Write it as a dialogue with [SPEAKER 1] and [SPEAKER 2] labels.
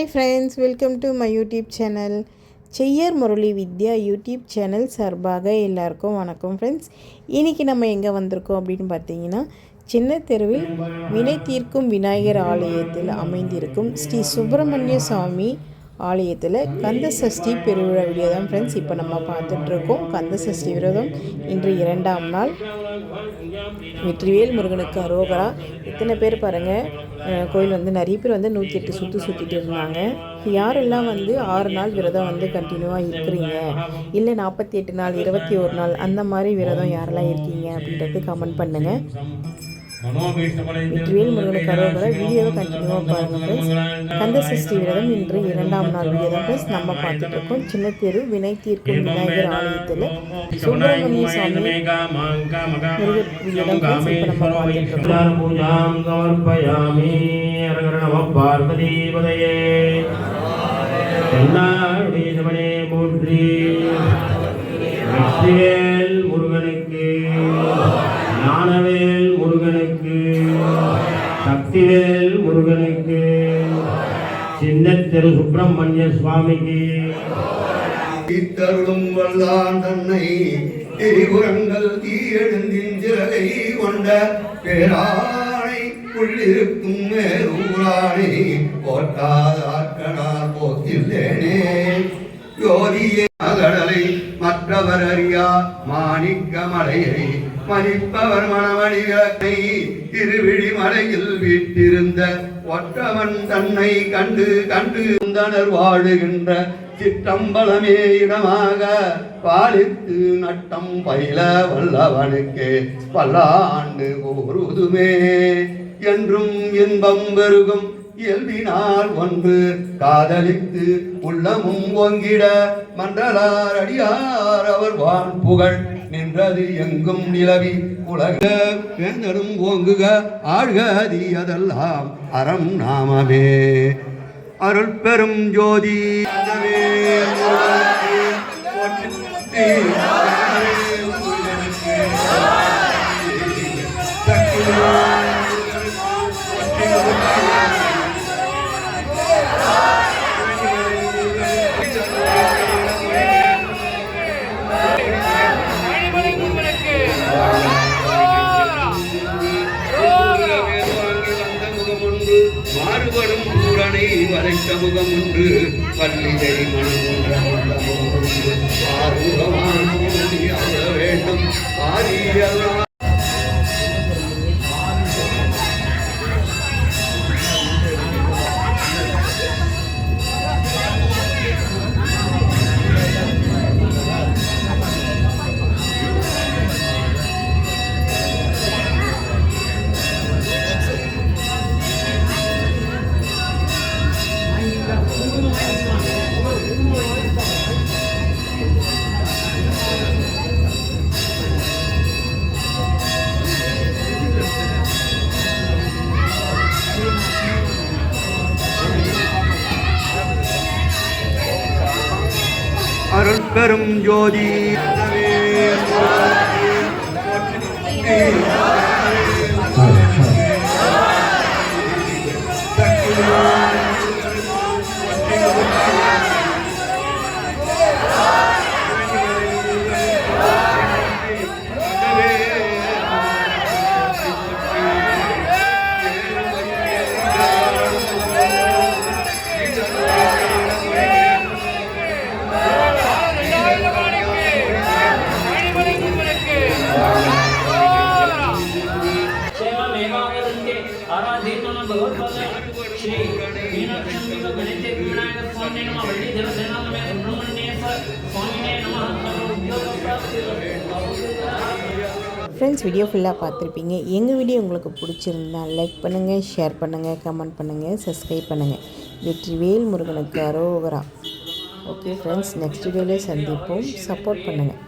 [SPEAKER 1] Hi friends welcome to my YouTube channel Seyyar Murali Vidya YouTube channel சார்பாக எல்லாருக்கும் வணக்கம் friends இன்றைக்கி நம்ம எங்கே வந்திருக்கோம் அப்படின்னு பார்த்தீங்கன்னா சின்ன தெருவில் வினை தீர்க்கும் விநாயகர் ஆலயத்தில் அமைந்திருக்கும் ஸ்ரீ சுப்பிரமணிய சுவாமி ஆலயத்தில் கந்த சஷ்டி பெருவிழா வீடியோ தான் ஃப்ரெண்ட்ஸ் இப்போ நம்ம பார்த்துட்ருக்கோம். கந்த சஷ்டி விரதம் இன்று இரண்டாம் நாள். வெற்றிவேல் முருகனுக்கு அரோகரா. இத்தனை பேர் பாருங்கள் கோயில் வந்து நிறைய பேர் வந்து நூற்றி எட்டு சுற்றி சுற்றிட்டு இருந்தாங்க. யாரெல்லாம் வந்து ஆறு நாள் விரதம் வந்து கண்டினியூவாக இருக்கிறீங்க? இல்லை நாற்பத்தி எட்டு நாள் இருபத்தி ஒரு நாள் அந்த மாதிரி விரதம் யாரெல்லாம் இருக்கீங்க அப்படின்றது கமெண்ட் பண்ணுங்கள் வெற்றிவேல் முருகனுக்கு அரோகரா வீடியோவை கண்டினியூவாக பாருங்கள் ஃப்ரெண்ட்ஸ் கந்த சஷ்டி விரதம் இன்று இரண்டாம் நாள் வீடியோ தான் ஃப்ரெண்ட்ஸ் நம்ம பார்த்துட்டு இருக்கோம் சின்ன தெரு வினை தீர்க்கும் விநாயகர் ஆலயத்தில் சுப்பிரமணிய சுவாமி முருகர் தான் ஃப்ரெண்ட்ஸ் இப்போ நம்ம பார்த்துட்டு இருக்கோம்
[SPEAKER 2] பார்வதீபதையே சக்திவேல் முருகனுக்கு. சின்னத்திரு சுப்பிரமணிய சுவாமிக்கு.
[SPEAKER 3] தருளும் வல்லான் தன்னை திரிபுரங்கள் தீயெழுந்தின்றலை கொண்ட பேராணை உள்ளிருக்கும் மேலூராணை போட்டாதாக்கனார் போக்கில்லேனே. யோதியே அகடலை மற்றவர் அறியா மாணிக்க மலையை மதிப்பவர் மணமணி விளக்கை திருவிழி மலையில் வீட்டிருந்த ஒற்றவன் தன்னை கண்டு கண்டு இந்தனர் வாழுகின்ற சிற்றம்பலமே இடமாக பாலித்து நட்டம் பயில வல்லவனுக்கு பல்லாண்டு கூறுதுமே என்றும் இன்பம் பெருகும் இயல்பினால் ஒன்று காதலித்து உள்ளமும் ஒங்கிட மன்றலார் அடியார் அவர் வான் புகழ். நின்றது எங்கும் நிலவி உலக வேந்தரும் ஓங்குக ஆழ்கதி அதெல்லாம் அறம் நாமமே. அருள் பெரும் ஜோதி. மாறுபடும் ஊரணை வரை சமூகம் ஒன்று. பள்ளியை மனம் ஆறுமுகமான பெரும் ஜோதி.
[SPEAKER 4] ಭಗವಂತೆ ಆರಾಧೀನ ಭಗವತ್ಪಾದ ಶ್ರೀ ಮೀನಾಕ್ಷಂಬಿಕ ಗಣಿತೆ ವಿನಾಯಕ ಸ್ವಾಮಿ ನಮ. ವಳ್ಳಿ ಜನಸೇನಾಮಯ ಸುಬ್ರಹ್ಮಣ್ಯೇಶ ಸ್ವಾಮಿನೇ ನಮಃ ಉದ್ಯೋಗ
[SPEAKER 1] ஃப்ரெண்ட்ஸ் வீடியோ ஃபுல்லாக பார்த்துருப்பீங்க. எங்கள் வீடியோ உங்களுக்கு பிடிச்சிருந்தா லைக் பண்ணுங்கள் ஷேர் பண்ணுங்கள் கமெண்ட் பண்ணுங்கள் சப்ஸ்கிரைப் பண்ணுங்கள் வெற்றி வேல் முருகனுக்கு அரோகரா. ஓகே ஃப்ரெண்ட்ஸ் நெக்ஸ்ட் வீடியோவில் சந்திப்போம். சப்போர்ட் பண்ணுங்கள்